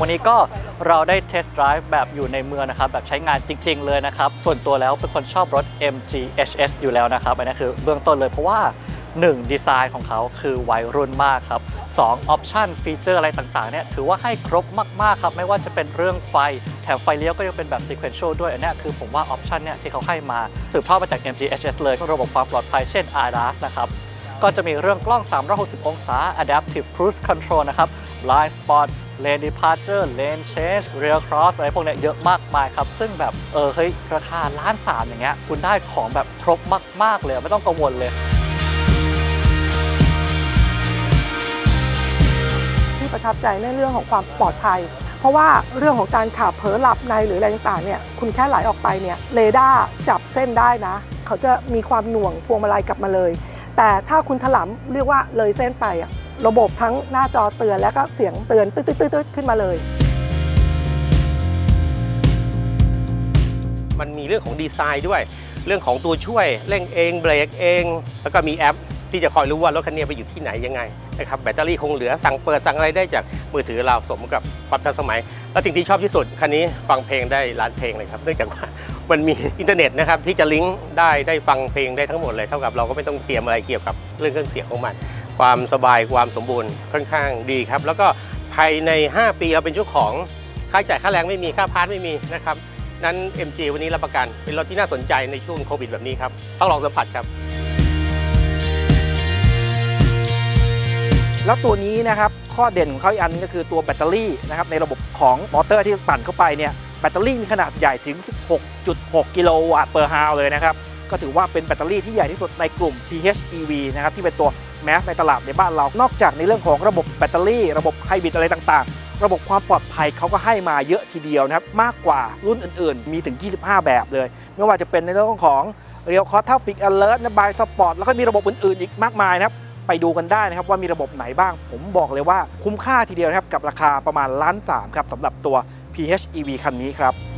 วันนี้ก็เราได้เทสต์ไดรฟ์แบบอยู่ในเมืองนะครับ แบบใช้งานจริง ๆ เลยนะครับ ส่วนตัวแล้วเป็นคนชอบรถ MG HS อยู่แล้วนะครับ อันนี้คือเบื้องต้นเลยเพราะว่า 1. ดีไซน์ของเขาคือวัยรุ่นมากครับ 2. ออปชันฟีเจอร์อะไรต่างๆเนี่ยถือว่าให้ครบมากๆครับ ไม่ว่าจะเป็นเรื่องไฟ แถมไฟเลี้ยวก็ยังเป็นแบบ sequential ด้วย อันนี้คือผมว่าออปชันเนี่ยที่เขาให้มา สืบทอดมาจาก MG HS เลยระบบความปลอดภัยเช่น ADAS นะครับ ก็จะมีเรื่องกล้อง 360 องศา Adaptive Cruise Control นะครับ Blind Spot Lane Departure Lane Change Rear Cross อะไรพวกเนี้ยเยอะมากมายครับ ซึ่งแบบ เออ เฮ้ย ราคาล้านสามอย่างเงี้ย คุณได้ของแบบครบมาก ๆ เลย ไม่ต้องกังวลเลยที่ประทับใจในเรื่องของความปลอดภัย เพราะว่าเรื่องของการขับเผลอหลับในหรืออะไรต่างๆเนี่ยคุณแค่ไหลออกไปเนี่ยเรดาร์จับเส้นได้นะ เขาจะมีความหน่วงพวงมาลัยกลับมาเลย แต่ถ้าคุณถลำเรียกว่าเลยเส้นไปอะระบบทั้งหน้าจอเตือนและก็เสียงเตือนตืดๆขึ้นมาเลย มันมีเรื่องของดีไซน์ด้วย เรื่องของตัวช่วยเร่งเองเบรกเอง แล้วก็มีแอป ที่จะคอยรู้ว่ารถคันนี้ไปอยู่ที่ไหนยังไงนะครับแบตเตอรี่คงเหลือสั่งเปิดสั่งอะไรได้จากมือถือเราสมกับความทันสมัย และสิ่งที่ชอบที่สุดคันนี้ฟังเพลงได้ล้านเพลงเลยครับเนื่องจากว่ามันมีอินเทอร์เน็ตนะครับที่จะลิงก์ได้ได้ฟังเพลงได้ทั้งหมดเลยเท่ากับเราก็ไม่ต้องเตรียมอะไรเกี่ยวกับเรื่องเครื่องเสียงของมัน ความสบายความสมบูรณ์ค่อนข้างดีครับแล้วก็ภายใน 5 ปีเราเป็นเจ้าของค่าใช้จ่ายค่าแรงไม่มีค่าพาร์ทไม่มีนะครับนั้น MG วันนี้รับประกัน เป็นรถที่น่าสนใจในช่วงโควิดแบบนี้ครับ ต้องลองสัมผัสครับ แล้วตัวนี้นะครับข้อเด่นของเขาอีกอันก็คือตัวแบตเตอรี่นะครับในระบบของมอเตอร์ที่ปั่นเข้าไปเนี่ยแบตเตอรี่มีขนาดใหญ่ถึง 16.6 กิโลวัตต์เปอร์ฮาวเลยนะครับก็ถือว่าเป็นแบตเตอรี่ที่ใหญ่ที่สุดในกลุ่ม PHEV นะครับที่เป็นตัวแมสในตลาดในบ้านเรา นอกจากในเรื่องของระบบแบตเตอรี่ ระบบไฮบริดอะไรต่างๆ ระบบความปลอดภัยเขาก็ให้มาเยอะทีเดียวนะครับมากกว่ารุ่นอื่นๆ มีถึง 25 แบบเลย ไม่ว่าจะเป็นในเรื่องของเรียวคอร์ทัฟฟิกอเลอร์นะบายสปอร์ตแล้วก็มีระบบอื่นๆ อีกมากมายนะครับ ไปดูกันได้นะครับว่ามีระบบไหนบ้าง ผมบอกเลยว่าคุ้มค่าทีเดียวนะครับกับราคาประมาณล้านสามครับสำหรับตัว PHEV คันนี้ครับ